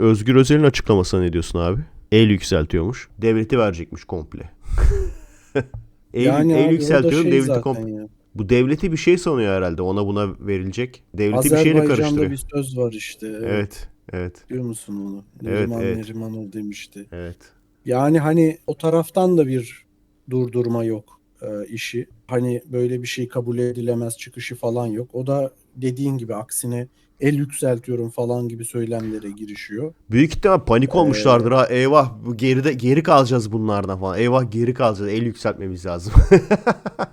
Özgür Özel'in açıklamasına ne diyorsun abi? El yükseltiyormuş. Devleti verecekmiş komple. el, Yani el abi yükseltiyorum şey devleti komple. ya. Bu devleti bir şey sanıyor herhalde. Ona buna verilecek. Devleti bir şeyle karıştırıyor. bir söz var işte. Evet. Evet. Evet. Biliyor musun onu? Evet, Neriman evet. Nerimanov demişti. Evet. Yani hani o taraftan da bir durdurma yok e, işi. Hani böyle bir şey kabul edilemez çıkışı falan yok. O da dediğin gibi aksine el yükseltiyorum falan gibi söylemlere girişiyor. Büyük ihtimal Ee, panik olmuşlardır ha. Eyvah geride geri kalacağız bunlardan falan. Eyvah geri kalacağız. El yükseltmemiz lazım.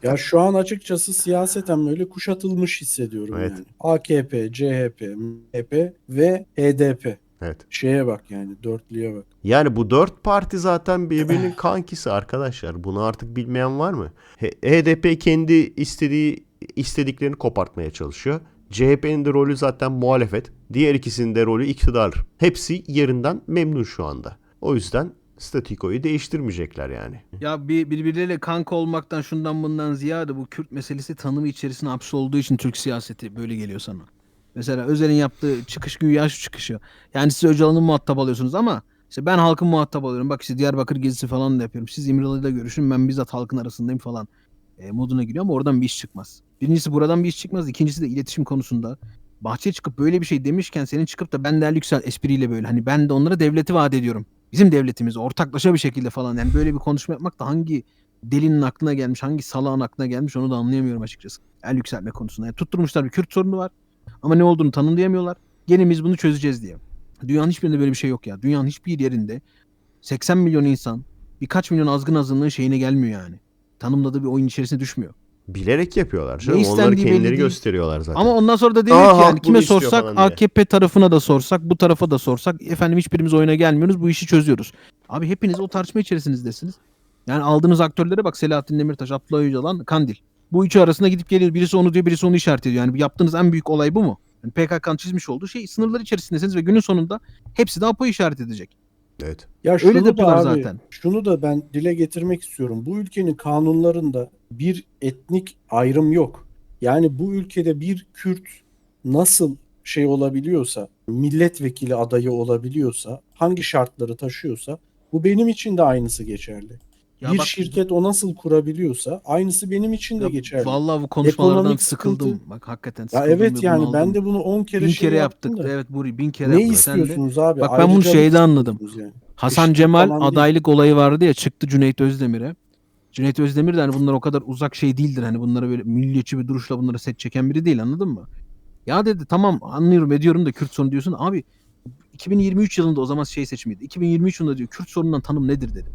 Ya şu an açıkçası siyaseten böyle kuşatılmış hissediyorum Evet. yani. AKP, CHP, MHP ve HDP. evet. Şeye bak yani dörtlüye bak. Yani bu dört parti zaten birbirinin kankisi arkadaşlar. Bunu artık bilmeyen var mı? HDP kendi istediği istediklerini kopartmaya çalışıyor. CHP'nin de rolü zaten muhalefet. Diğer ikisinin de rolü iktidar. Hepsi yerinden memnun şu anda. O yüzden statikoyu değiştirmeyecekler yani. Ya bir birbirleriyle kanka olmaktan şundan bundan ziyade bu Kürt meselesi tanımı içerisine hapsolduğu için Türk siyaseti böyle geliyor sana. Mesela Özel'in yaptığı çıkış güya şu çıkışı. Yani siz Öcalan'ın muhatap alıyorsunuz ama işte ben halkın muhatap alıyorum. Bak işte Diyarbakır gezisi falan da yapıyorum. Siz İmralı'yla görüşün ben bizzat halkın arasındayım falan. E, moduna giriyor ama oradan bir iş çıkmaz. Birincisi buradan bir iş çıkmaz. İkincisi de iletişim konusunda. Bahçeye çıkıp böyle bir şey demişken senin çıkıp da ben değerli yüksel espriyle böyle. Hani ben de onlara devleti vaat ediyorum. Bizim devletimiz ortaklaşa bir şekilde falan. Yani böyle bir konuşma yapmak da hangi delinin aklına gelmiş, hangi salağın aklına gelmiş onu da anlayamıyorum açıkçası. El yükseltme konusunda. Yani tutturmuşlar bir Kürt sorunu var. Ama ne olduğunu tanımlayamıyorlar. Gelin biz bunu çözeceğiz diye. Dünyanın hiçbirinde böyle bir şey yok ya. Dünyanın hiçbir yerinde 80 milyon insan birkaç milyon azgın azınlığın şeyine gelmiyor yani. Tanımladığı bir oyun içerisine düşmüyor. Bilerek yapıyorlar canım. Ne Onları istendiği belli kendileri değil. gösteriyorlar zaten. Ama ondan sonra da Aa, ki halk yani bunu kime istiyor sorsak diye. AKP tarafına da sorsak bu tarafa da sorsak efendim hiçbirimiz oyuna gelmiyoruz bu işi çözüyoruz. Abi hepiniz o tartışma içerisinizdesiniz. Yani aldığınız aktörlere bak Selahattin Demirtaş, Abdullah Öcalan, Kandil. Bu üçü arasında gidip geliyor. Birisi onu diyor, birisi onu işaret ediyor. Yani yaptığınız en büyük olay bu mu? Yani PKK'nın çizmiş olduğu şey sınırlar içerisindesiniz ve günün sonunda hepsi de APO'yu işaret edecek. Evet. Ya şunu Öyle de da abi, zaten. şunu da ben dile getirmek istiyorum. Bu ülkenin kanunlarında bir etnik ayrım yok. Yani bu ülkede bir Kürt nasıl şey olabiliyorsa, milletvekili adayı olabiliyorsa, hangi şartları taşıyorsa bu benim için de aynısı geçerli. Ya bir bak- şirket o nasıl kurabiliyorsa aynısı benim için de Ya geçerli. Vallahi bu konuşmalardan Ekonomik sıkıldım. sıkıntı- Bak hakikaten ya sıkıldım. evet ve yani bunaldım. ben de bunu 10 kere bin şey kere yaptık. da. Evet Buri bin kere Ne yaptık. De- istiyorsunuz abi? Bak ben bunu şeyde anladım. yani. Hasan Eşitlik Cemal falan değil. adaylık olayı vardı ya çıktı Cüneyt Özdemir'e. Cüneyt Özdemir de hani bunlar o kadar uzak şey değildir. Hani bunlara böyle milliyetçi bir duruşla bunlara set çeken biri değil anladın mı? Ya dedi tamam anlıyorum ediyorum da Kürt sorunu diyorsun. Abi 2023 yılında o zaman şey seçimiydi. 2023 yılında diyor Kürt sorunundan tanım nedir dedi.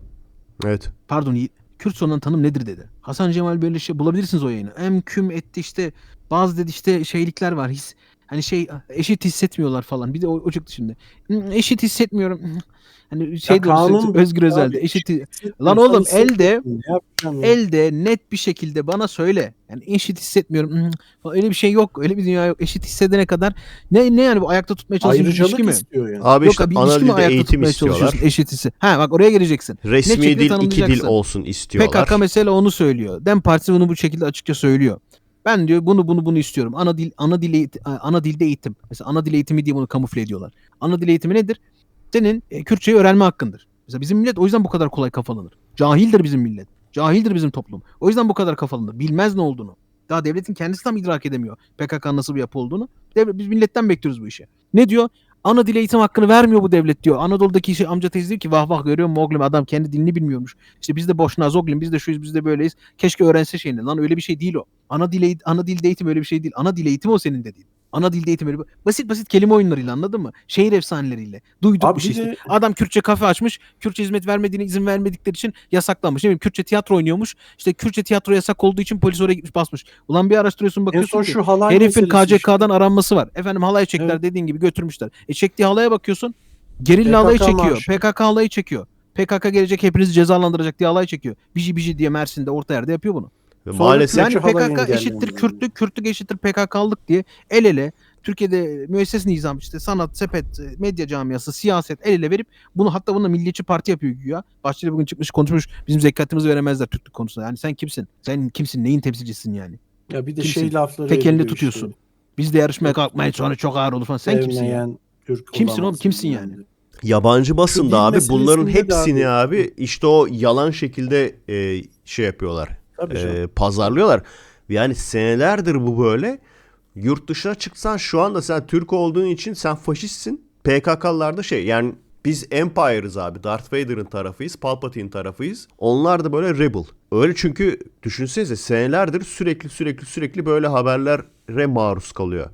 Evet. Pardon Kürt sorunundan tanım nedir dedi. Hasan Cemal böyle şey bulabilirsiniz o yayını. Em küm etti işte bazı dedi işte şeylikler var. His, hani şey eşit hissetmiyorlar falan. Bir de o, o çıktı şimdi. "Hı, Eşit hissetmiyorum. Hı." Hani şey kanun bu Özgür. Özel'de eşit Lan oğlum elde ya? elde net bir şekilde bana söyle. Yani eşit hissetmiyorum. Falan. Öyle bir şey yok. Öyle bir dünya yok. Eşit hissedene kadar ne ne yani bu ayakta tutmaya çalışan bir ilişki Ayrıcalık mi? istiyor yani. Abi Yok işte abi ilişki mi ayakta eğitim tutmaya istiyorlar. çalışıyorsun eşit hisse? Ha bak oraya geleceksin. Resmi dil iki dil olsun istiyorlar. PKK mesela onu söylüyor. Dem Partisi bunu bu şekilde açıkça söylüyor. Ben diyor bunu bunu bunu istiyorum. Ana dil ana dil ana dilde eğitim. Mesela ana dil eğitimi diye bunu kamufle ediyorlar. Ana dil eğitimi nedir? Senin e, Kürtçeyi öğrenme hakkındır. Mesela bizim millet o yüzden bu kadar kolay kafalanır. Cahildir bizim millet. Cahildir bizim toplum. O yüzden bu kadar kafalanır. Bilmez ne olduğunu. Daha devletin kendisi tam idrak edemiyor PKK'nın nasıl bir yapı olduğunu. Devlet, biz milletten bekliyoruz bu işi. Ne diyor? Ana dil eğitim hakkını vermiyor bu devlet diyor. Anadolu'daki şey, amca teyze diyor ki vah vah görüyor musun adam kendi dilini bilmiyormuş. İşte biz de boşnaz oğlum biz de şuyuz biz de böyleyiz. Keşke öğrense şeyini. Lan öyle bir şey değil o. Ana dil, ana dilde eğitim öyle bir şey değil. Ana dil eğitimi o senin dediğin. Ana dilde eğitim basit basit kelime oyunlarıyla anladın mı? Şehir efsaneleriyle. Duyduk Abi bir şey işte. de- Adam Kürtçe kafe açmış. Kürtçe hizmet vermediğine izin vermedikleri için yasaklanmış. Ne bileyim Kürtçe tiyatro oynuyormuş. İşte Kürtçe tiyatro yasak olduğu için polis oraya gitmiş basmış. Ulan bir araştırıyorsun En bakıyorsun son ki şu halay herifin meselesi işte. KCK'dan aranması var. Efendim halay çektiler Evet. dediğin gibi götürmüşler. E çektiği halaya bakıyorsun. Gerilla halayı PKK çekiyor. marşı. PKK halayı çekiyor. PKK gelecek hepinizi cezalandıracak diye halay çekiyor. Biji biji diye Mersin'de orta yerde yapıyor bunu. Ve Sonra maalesef Yani PKK eşittir engellendi. Kürtlük, Kürtlük eşittir PKK'lık diye el ele Türkiye'de müesses nizam işte sanat, sepet, medya camiası, siyaset el ele verip bunu hatta bunu milliyetçi parti yapıyor güya. Bahçeli bugün çıkmış konuşmuş bizim zekatımızı veremezler Türklük konusunda. Yani sen kimsin? Sen kimsin? Neyin temsilcisin yani? Ya bir de Kimsin? şey lafları Tek elini tutuyorsun. işte. Biz de yarışmaya kalkmayın sonra çok ağır olur falan. Sen kimsin ya? Sevmeyen Türk Kimsin oğlum? Kimsin yani? ne. Yabancı basında abi bunların hepsini abi- abi işte o yalan şekilde e, şey yapıyorlar. E, pazarlıyorlar. Yani senelerdir bu böyle. Yurt dışına çıksan şu anda sen Türk olduğun için sen faşistsin. PKK'lılar da şey yani biz Empire'ız abi. Darth Vader'ın tarafıyız. Palpatine tarafıyız. Onlar da böyle rebel. Öyle çünkü düşünsenize senelerdir sürekli sürekli sürekli böyle haberlere maruz kalıyor.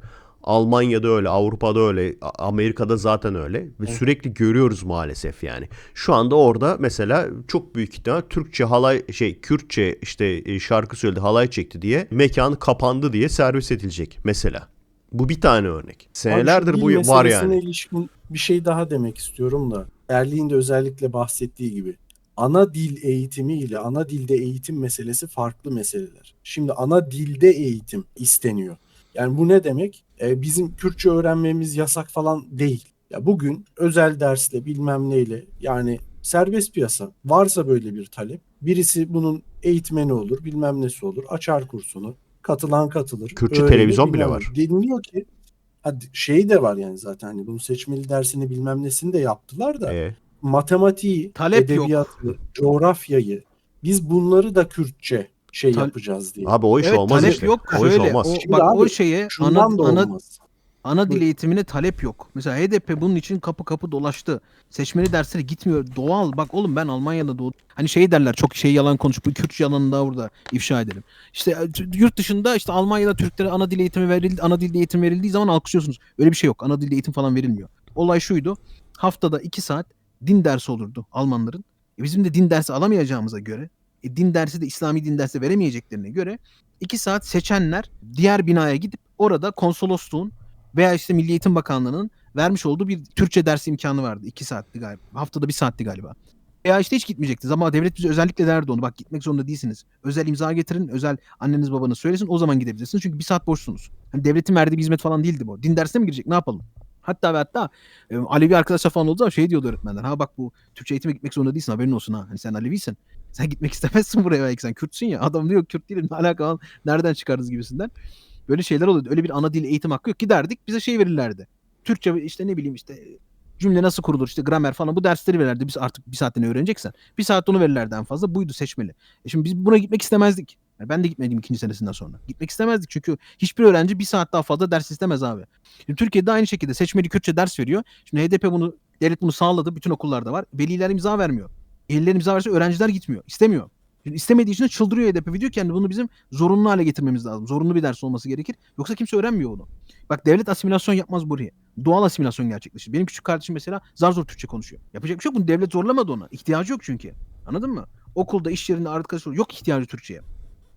Almanya'da öyle, Avrupa'da öyle, Amerika'da zaten öyle ve sürekli görüyoruz maalesef yani. Şu anda orada mesela çok büyük ihtimal Türkçe halay şey Kürtçe işte e, şarkı söyledi, halay çekti diye mekanı kapandı diye servis edilecek mesela. Bu bir tane örnek. Senelerdir bu var yani. ilişkin bir şey daha demek istiyorum da. Erliğin de özellikle bahsettiği gibi. Ana dil eğitimi ile ana dilde eğitim meselesi farklı meseleler. Şimdi ana dilde eğitim isteniyor. Yani bu ne demek? Ee, bizim Kürtçe öğrenmemiz yasak falan değil. Ya bugün özel dersle bilmem neyle yani serbest piyasa varsa böyle bir talep birisi bunun eğitmeni olur bilmem nesi olur açar kursunu katılan katılır. Kürtçe öğrenir, televizyon bile var. Deniliyor ki hadi şey de var yani zaten hani bunun seçmeli dersini bilmem nesini de yaptılar da Ee, matematiği, Talep yok. edebiyatı, coğrafyayı biz bunları da Kürtçe şey Tal- yapacağız diye. abi o iş evet olmaz talep işte. yok. o iş Şöyle, olmaz. o, Şimdi bak abi, o şeye ana, Şundan da ana, olmaz. ana dil eğitimine talep yok. Mesela HDP bunun için kapı kapı dolaştı. Seçmeli derslere gitmiyor. Doğal. Bak oğlum ben Almanya'da doğdum. Hani şey derler çok şey yalan konuşup bu Kürtçe yalanını da burada ifşa edelim. İşte e, t- yurt dışında işte Almanya'da Türklere ana dil eğitimi verildi, ana dilde eğitim verildiği zaman alkışlıyorsunuz. Öyle bir şey yok. Ana dilde eğitim falan verilmiyor. Olay şuydu. Haftada iki saat din dersi olurdu Almanların. E bizim de din dersi alamayacağımıza göre, e din dersi de İslami din dersi veremeyeceklerine göre iki saat seçenler diğer binaya gidip orada konsolosluğun veya işte Milli Eğitim Bakanlığı'nın vermiş olduğu bir Türkçe ders imkanı vardı. iki saatti galiba. Haftada bir saatti galiba. Veya işte hiç gitmeyecektiniz ama devlet bize özellikle derdi onu. Bak gitmek zorunda değilsiniz. Özel imza getirin, özel anneniz babanız söylesin o zaman gidebilirsiniz. Çünkü bir saat boşsunuz. Hani devletin verdiği bir hizmet falan değildi bu. Din dersine mi girecek ne yapalım? Hatta ve hatta e, Alevi arkadaşlar falan olduğu zaman şey diyordu öğretmenler. Ha bak bu Türkçe eğitime gitmek zorunda değilsin haberin olsun ha. Hani sen Alevisin. Sen gitmek istemezsin buraya belki sen Kürtsün ya. Adam diyor Kürt değilim ne alaka nereden çıkardınız gibisinden. Böyle şeyler oluyordu. Öyle bir ana dil eğitim hakkı yok. Giderdik bize şey verirlerdi. Türkçe işte ne bileyim işte cümle nasıl kurulur işte gramer falan bu dersleri verirlerdi. Biz artık bir saatte ne öğreneceksen. Bir saat onu verirlerdi en fazla. Buydu seçmeli. E şimdi biz buna gitmek istemezdik. Ben de gitmedim ikinci senesinden sonra. Gitmek istemezdik çünkü hiçbir öğrenci bir saat daha fazla ders istemez abi. Şimdi Türkiye'de aynı şekilde seçmeli Kürtçe ders veriyor. Şimdi HDP bunu devlet bunu sağladı. Bütün okullarda var. Veliler imza vermiyor. Veliler imza verse öğrenciler gitmiyor. İstemiyor. Şimdi istemediği için çıldırıyor HDP. Diyor ki yani bunu bizim zorunlu hale getirmemiz lazım. Zorunlu bir ders olması gerekir. Yoksa kimse öğrenmiyor bunu. Bak devlet asimilasyon yapmaz buraya. Doğal asimilasyon gerçekleşir. Benim küçük kardeşim mesela zar zor Türkçe konuşuyor. Yapacak bir şey yok. Bunu devlet zorlamadı ona. İhtiyacı yok çünkü. Anladın mı? Okulda, iş yerinde, arkadaş yok ihtiyacı Türkçe'ye.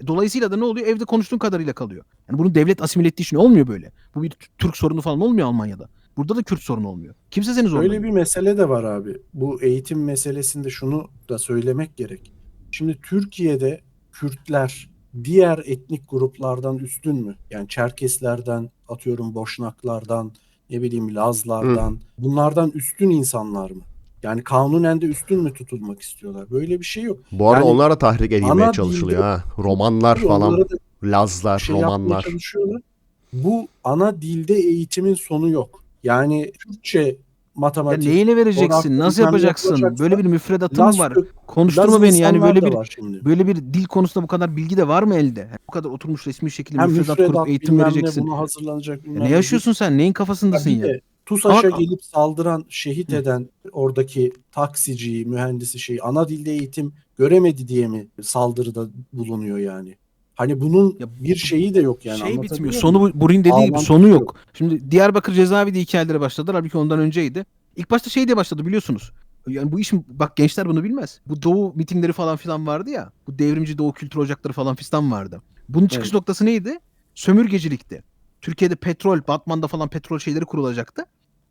Dolayısıyla da ne oluyor? Evde konuştuğun kadarıyla kalıyor. Yani bunu devlet asimile ettiği için olmuyor böyle. Bu bir Türk sorunu falan olmuyor Almanya'da. Burada da Kürt sorunu olmuyor. Kimse seni zorlamıyor. Öyle bir mesele de var abi. Bu eğitim meselesinde şunu da söylemek gerek. Şimdi Türkiye'de Kürtler diğer etnik gruplardan üstün mü? Yani Çerkeslerden, atıyorum Boşnaklardan, ne bileyim Lazlardan, bunlardan üstün insanlar mı? Yani kanunen de üstün mü tutulmak istiyorlar? Böyle bir şey yok. Bu arada Yani onlar da tahrik edilmeye çalışılıyor ha. Romanlar falan, Onlara Lazlar, şey romanlar. Bu ana dilde eğitimin sonu yok. Yani Türkçe, Ya matematik, neyine vereceksin? coğrafya, Nasıl yapacaksın? Böyle bir müfredatın Laz, var. Konuşturma Laz beni yani böyle bir böyle bir dil konusunda bu kadar bilgi de var mı elde? Bu kadar oturmuş resmi şekilde müfredat, müfredat, kurup eğitim vereceksin. ne, buna hazırlanacak Ya bilmem ne yaşıyorsun sen? Neyin kafasındasın Bir ya? de TUSAŞ'a Ama- gelip saldıran, şehit eden oradaki taksiciyi, mühendisi şey ana dilde eğitim göremedi diye mi saldırıda bulunuyor yani? Hani bunun Ya bir şeyi de yok yani. şey bitmiyor. Sonu bu- Burin dediği Bağlantısı sonu yok. yok. Şimdi Diyarbakır cezaevi de hikayelere başladılar. Halbuki ondan önceydi. İlk başta şey diye başladı biliyorsunuz. Yani bu işin bak gençler bunu bilmez. Bu doğu mitingleri falan filan vardı ya. Bu devrimci doğu kültür ocakları falan fistan vardı. Bunun çıkış Evet. noktası neydi? Sömürgecilikti. Türkiye'de petrol, Batman'da falan petrol şeyleri kurulacaktı.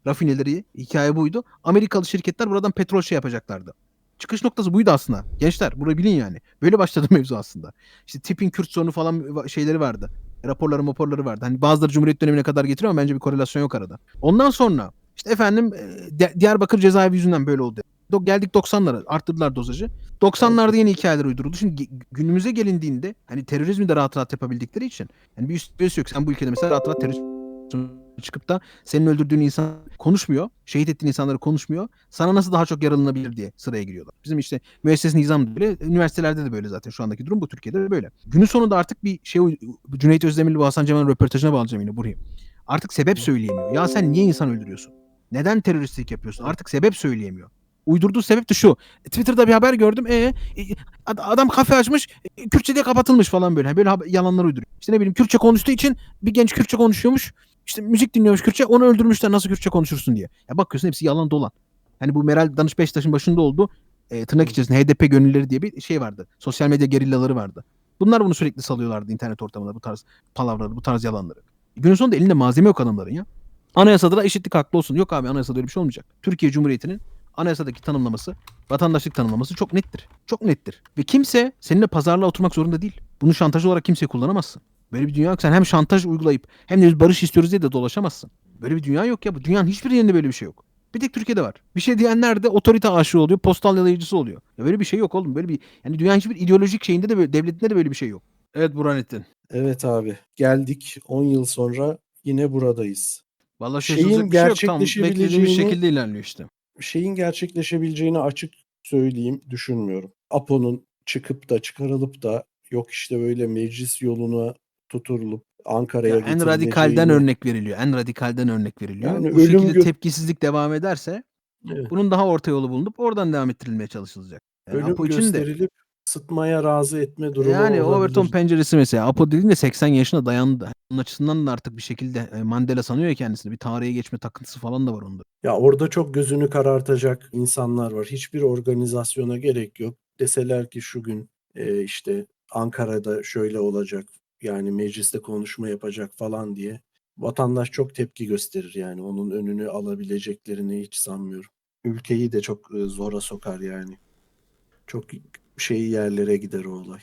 Rafineleri, hikaye buydu. Amerikalı şirketler buradan petrol şey yapacaklardı. Çıkış noktası buydu aslında. Gençler burayı bilin yani. Böyle başladı mevzu aslında. İşte tipin Kürt sorunu falan şeyleri vardı. Raporları raporları vardı. Hani bazıları Cumhuriyet dönemine kadar getiriyor ama bence bir korelasyon yok arada. Ondan sonra işte efendim e, Di- Diyarbakır cezaevi yüzünden böyle oldu. Geldik 90'lara arttırdılar dozajı. 90'larda yeni hikayeler uyduruldu. Şimdi günümüze gelindiğinde hani terörizmi de rahat rahat yapabildikleri için bir üst bir üst yok. Sen bu ülkede mesela rahat rahat terörist çıkıp da senin öldürdüğün insan konuşmuyor. Şehit ettiğin insanları konuşmuyor. Sana nasıl daha çok yararlanabilir diye sıraya giriyorlar. Bizim işte müesses nizam böyle. Üniversitelerde de böyle zaten şu andaki durum bu. Türkiye'de de böyle. Günün sonunda artık bir şey Cüneyt Özdemir'li ve Hasan Cemal'in röportajına bağlayacağım yine buraya. Artık sebep söyleyemiyor. Ya sen niye insan öldürüyorsun? Neden teröristlik yapıyorsun? Artık sebep söyleyemiyor. Uydurduğu sebep de şu. Twitter'da bir haber gördüm. E, e, ad- adam kafe açmış. e, Kürtçe diye kapatılmış falan böyle. Böyle yalanlar uyduruyor. İşte ne bileyim Kürtçe konuştuğu için bir genç Kürtçe konuşuyormuş. İşte müzik dinliyormuş Kürtçe. Onu öldürmüşler nasıl Kürtçe konuşursun diye. Ya bakıyorsun hepsi yalan dolan. Hani bu Meral Danış Beştaş'ın başında olduğu e, tırnak içerisinde HDP gönülleri diye bir şey vardı. Sosyal medya gerillaları vardı. Bunlar bunu sürekli salıyorlardı internet ortamında bu tarz palavraları, bu tarz yalanları. Günün sonunda elinde malzeme yok adamların ya. Anayasada da eşitlik haklı olsun. Yok abi anayasada öyle bir şey olmayacak. Türkiye Cumhuriyeti'nin anayasadaki tanımlaması, vatandaşlık tanımlaması çok nettir. Çok nettir. Ve kimse seninle pazarlığa oturmak zorunda değil. Bunu şantaj olarak kimseye kullanamazsın. Böyle bir dünya yok. Sen hem şantaj uygulayıp hem de biz barış istiyoruz diye de dolaşamazsın. Böyle bir dünya yok ya. Bu dünyanın hiçbir yerinde böyle bir şey yok. Bir tek Türkiye'de var. Bir şey diyenler de otorite aşığı oluyor, postal yalayıcısı oluyor. Ya böyle bir şey yok oğlum. Böyle bir yani dünyanın hiçbir ideolojik şeyinde de böyle, devletinde de böyle bir şey yok. Evet Burhanettin. Evet abi geldik 10 yıl sonra yine buradayız. Vallahi Şeyin şey yok. Tam beklediğimiz gerçekleşebileceğini- şekilde ilerliyor işte. Şeyin gerçekleşebileceğini açık söyleyeyim düşünmüyorum. APO'nun çıkıp da çıkarılıp da yok işte böyle meclis yoluna tutulup Ankara'ya Ya en radikalden getirileceğini- örnek veriliyor. En radikalden örnek veriliyor. Yani Bu ölüm şekilde gö- tepkisizlik devam ederse Evet. bunun daha orta yolu bulunup oradan devam ettirilmeye çalışılacak. Yani ölüm Apo için de gösterilip sıtmaya razı etme durumu yani olabilir. Overton penceresi mesela. Apo dediğinde 80 yaşına dayandı. Onun açısından da artık bir şekilde e, Mandela sanıyor ya kendisini. Bir tarihe geçme takıntısı falan da var onda. Ya orada çok gözünü karartacak insanlar var. Hiçbir organizasyona gerek yok. Deseler ki şu gün e, işte Ankara'da şöyle olacak. Yani mecliste konuşma yapacak falan diye. Vatandaş çok tepki gösterir yani. Onun önünü alabileceklerini hiç sanmıyorum. Ülkeyi de çok e, zora sokar yani. Çok şey yerlere gider o olay.